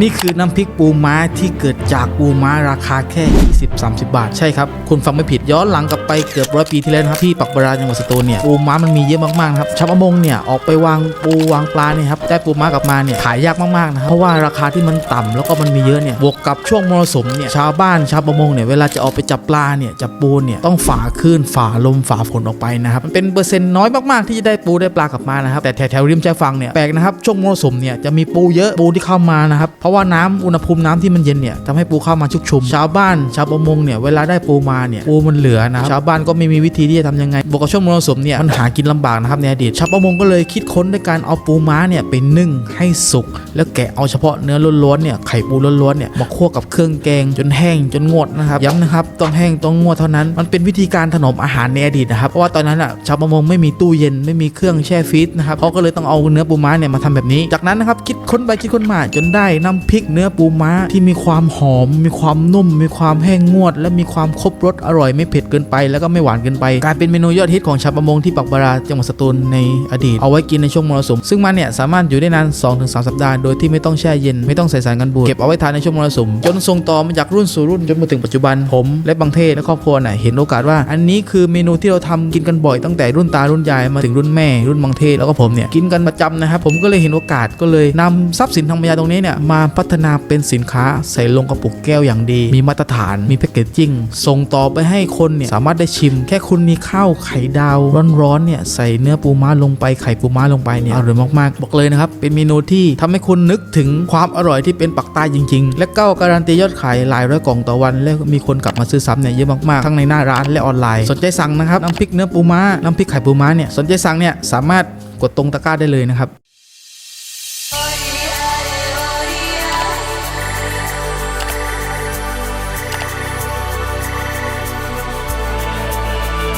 นี่คือน้ำพริกปูม้าที่เกิดจากปูม้าราคาแค่ 20-30 บาท ใช่ครับ คุณฟังไม่ผิดย้อนหลังกลับไปเกือบร้อยปีที่แล้วนะครับที่ปักบราจังหวัดสตูลเนี่ยปูม้ามันมีเยอะมากๆนะครับชาวประมงเนี่ยออกไปวางปูวางปลาเนี่ยครับได้ปูม้ากลับมาเนี่ยขายยากมากๆนะครับเพราะว่าราคาที่มันต่ำแล้วก็มันมีเยอะเนี่ยบวกกับช่วงมรสุมเนี่ยชาวบ้านชาวประมงเนี่ยเวลาจะออกไปจับปลาเนี่ยจับปูเนี่ยต้องฝ่าคลื่นฝ่าลมฝ่าฝนออกไปนะครับมันเป็นเปอร์เซ็นต์น้อยมากๆที่จะได้ปูได้ปลากลับมานะครับแต่แถวๆริมชายฝั่งเนี่ยแปลกนะครับช่วงมรสุมเนี่ยจะมีปูเยอะปูที่เข้ามานะครับเพราะว่าน้ำอุณหภูมิน้ำที่มันเย็นเนี่ยทำให้ปูเข้ามาชุกชุม ชาวบ้านชาวประมงเนี่ยเวลาได้ปูมาเนี่ยปูมันเหลือนะครับชาวบ้านก็ไม่มีวิธีที่จะทำยังไงบวกกับช่วงมรสุมเนี่ยมันหากินลำบากนะครับในอดีตชาวประมงก็เลยคิดค้นด้วยการเอาปูม้าเนี่ยไปนึ่งให้สุก แล้วแกะเอาเฉพาะเนื้อล้วนๆเนี่ยไข่ปูล้วนๆเนี่ยมาคั่วกับเครื่องแกงจนแห้งจนงดนะครับย้ำนะครับต้องแห้งต้องงวดเท่านั้น มันเป็นวิธีการถนอมอาหารในอดีตนะครับเพราะว่าตอนนั้นอะชาวประมงไม่มีตู้เย็นไม่มีเครื่องแช่ฟรีซนะครับเขาก็เลยต้องเอาเนื้อปูม้าเนี่ยมาทำแบบนี้ จากนั้นนะครับคิดค้นไปคิดค้นมาจนได้น้ำพริกเนื้อปูม้าที่มีความหอม มีความนุ่ม มีความแห้งงวด และมีความครบรสอร่อยไม่เผ็ดเกินไป แล้วก็ไม่หวานเกินไปกลายเป็นเมนูยอดฮิตของชาวประมงที่ปักบาราจังหวัดสตูลในอดีตเอาไว้กินในช่วงมรสุมซึ่งมันเนี่ยสามารถอยู่ได้นาน 2-3 สัปดาห์โดยที่ไม่ต้องแช่เย็นไม่ต้องใส่สารกันบูดเก็บเอาไว้ทานในช่วงมรสุมจนส่งต่อมาจากรุ่นสู่รุ่นจนมาถึงปัจจุบันผม และบางเทศและครอบครัวน่ะเห็นโอกาสว่า อันนี้คือเมนูที่เราทำกินกันบ่อยตั้งแต่รุ่นตารุ่นยายมาถึงรุ่นแม่ รุ่นบางเทศแล้วก็ผมเนี่ยกินกันประจำนะครับผมก็เลยเห็นโอกาสก็เลยนำทรัพย์สินทางปัญญาตรงนี้เนี่ยมาการพัฒนาเป็นสินค้าใส่ลงกระปุกแก้วอย่างดี มีมาตรฐานมีแพคเกจจิ้งส่งต่อไปให้คนเนี่ยสามารถได้ชิม แค่คุณมีข้าวไข่ดาวร้อนๆเนี่ยใส่เนื้อปูม้าลงไปไข่ปูม้าลงไปเนี่ยอร่อยมากๆ บอกเลยนะครับ เป็นเมนูที่ทำให้คุณนึกถึงความอร่อยที่เป็นปักใต้จริง ๆ และก็การันตียอดขายหลายร้อยกล่องต่อวัน และมีคนกลับมาซื้อซ้ำเนี่ยเยอะมากๆทั้งในหน้าร้านและออนไลน์สนใจสั่งนะครับน้ำพริกเนื้อปูม้าน้ำพริกไข่ปูม้าเนี่ยสนใจสั่งเนี่ยสามารถกดตรงตะกร้าได้เลยนะครับ